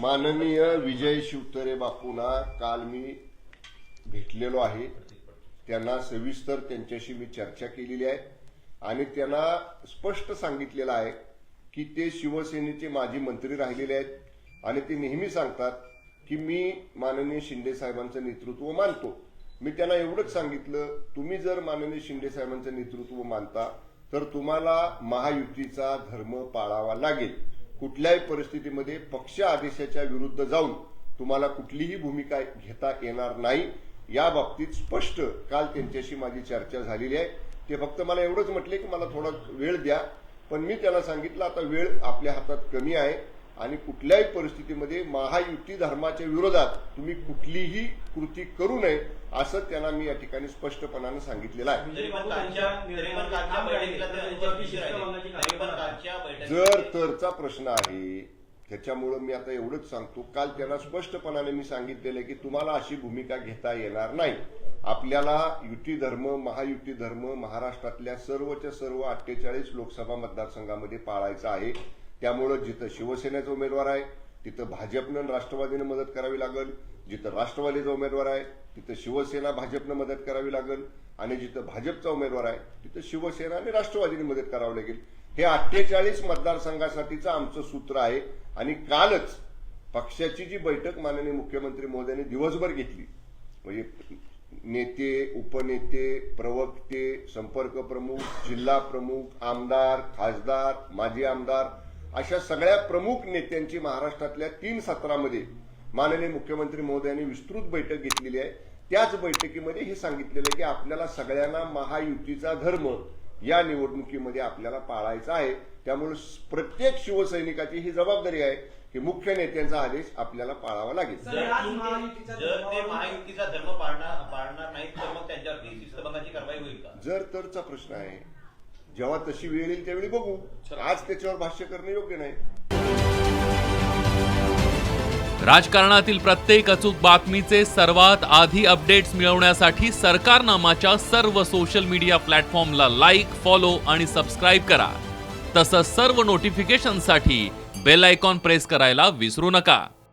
माननीय विजय शिवतरे बापूंना काल मी भेटलेलो आहे. त्यांना सविस्तर त्यांच्याशी मी चर्चा केलेली आहे. आणि त्यांना स्पष्ट सांगितलेलं आहे की ते शिवसेनेचे माजी मंत्री राहिलेले आहेत. आणि ते नेहमी सांगतात की मी माननीय शिंदे साहेबांचं नेतृत्व मानतो. मी त्यांना एवढंच सांगितलं तुम्ही जर माननीय शिंदे साहेबांचं नेतृत्व मानता तर तुम्हाला महायुतीचा धर्म पाळावा लागेल. कुठल्याही परिस्थितीमध्ये पक्ष आदेशाच्या विरुद्ध जाऊन तुम्हाला कुठलीही भूमिका घेता येणार नाही. या बाबतीत स्पष्ट काल त्यांच्याशी माझी चर्चा झालेली आहे. ते फक्त मला एवढंच म्हटले की मला थोडा वेळ द्या. पण मी त्याला सांगितलं आता वेळ आपल्या हातात कमी आहे. आणि कुठल्याही परिस्थितीमध्ये महायुती धर्माच्या विरोधात तुम्ही कुठलीही कृती करू नये असं त्यांना मी या ठिकाणी स्पष्टपणानं सांगितलेलं आहे. बैठकीत जर तरचा प्रश्न आहे त्याच्यामुळं मी आता एवढंच सांगतो काल त्यांना स्पष्टपणाने मी सांगितलेलं आहे की तुम्हाला अशी भूमिका घेता येणार नाही. आपल्याला युती धर्म महायुती धर्म महाराष्ट्रातल्या सर्वच्या सर्व अठ्ठेचाळीस लोकसभा मतदारसंघामध्ये पाळायचा आहे. त्यामुळं जिथं शिवसेनेचा उमेदवार आहे तिथं भाजपनं आणि राष्ट्रवादीनं मदत करावी लागेल. जिथं राष्ट्रवादीचा उमेदवार आहे तिथं शिवसेना भाजपनं मदत करावी लागेल. आणि जिथं भाजपचा उमेदवार आहे तिथं शिवसेना आणि राष्ट्रवादीने मदत करावी लागेल. हे अठ्ठेचाळीस मतदारसंघासाठीचं आमचं सूत्र आहे. आणि कालच पक्षाची जी बैठक माननीय मुख्यमंत्री महोदयांनी दिवसभर घेतली. म्हणजे नेते उपनेते प्रवक्ते संपर्क प्रमुख जिल्हा प्रमुख आमदार खासदार माजी आमदार अशा सगळ्या प्रमुख नेत्यांची महाराष्ट्रातल्या तीन सत्रामध्ये माननीय मुख्यमंत्री महोदयांनी विस्तृत बैठक घेतलेली आहे. त्याच बैठकीमध्ये हे सांगितलेलं आहे की आपल्याला सगळ्यांना महायुतीचा धर्म या निवडणुकीमध्ये आपल्याला पाळायचा आहे. त्यामुळे प्रत्येक शिवसैनिकाची ही जबाबदारी आहे की मुख्य नेत्यांचा आदेश आपल्याला पाळावा लागेल. जर ते महायुतीचा धर्म पाळणार पाळणार नाहीत तर मग शिस्तभंगाची कारवाई होईल का? जर तरचा प्रश्न आहे जेव्हा तशी वेळ येईल त्यावेळी बघू. आज त्याच्यावर भाष्य करणं योग्य नाही. राजकारणातील प्रत्येक अचूक बातमीचे सर्वात आधी अपडेट्स मिळवण्यासाठी सरकारनामाच्या सर्व सोशल मीडिया प्लॅटफॉर्मला लाईक फॉलो आणि सबस्क्राईब करा. तसंच सर्व नोटिफिकेशनसाठी बेल आयकॉन प्रेस करायला विसरू नका.